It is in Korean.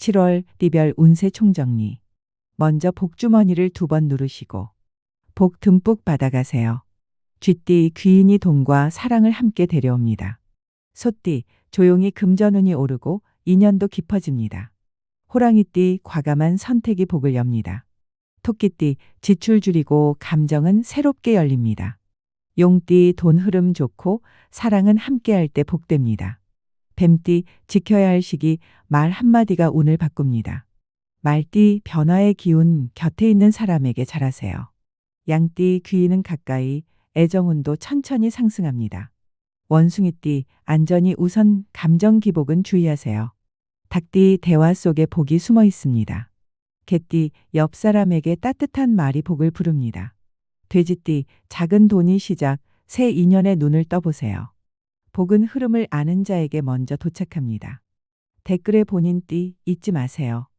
7월 리별 운세 총정리. 먼저 복주머니를 두 번 누르시고 복 듬뿍 받아가세요. 쥐띠 귀인이 돈과 사랑을 함께 데려옵니다. 소띠 조용히 금전운이 오르고 인연도 깊어집니다. 호랑이띠 과감한 선택이 복을 엽니다. 토끼띠 지출 줄이고 감정은 새롭게 열립니다. 용띠 돈 흐름 좋고 사랑은 함께할 때 복됩니다. 뱀띠 지켜야 할 시기 말 한마디가 운을 바꿉니다. 말띠 변화의 기운 곁에 있는 사람에게 잘하세요. 양띠 귀인은 가까이 애정운도 천천히 상승합니다. 원숭이띠 안전이 우선 감정 기복은 주의하세요. 닭띠 대화 속에 복이 숨어 있습니다. 개띠 옆 사람에게 따뜻한 말이 복을 부릅니다. 돼지띠 작은 돈이 시작 새 인연의 눈을 떠보세요. 복은 흐름을 아는 자에게 먼저 도착합니다. 댓글에 본인 띠 잊지 마세요.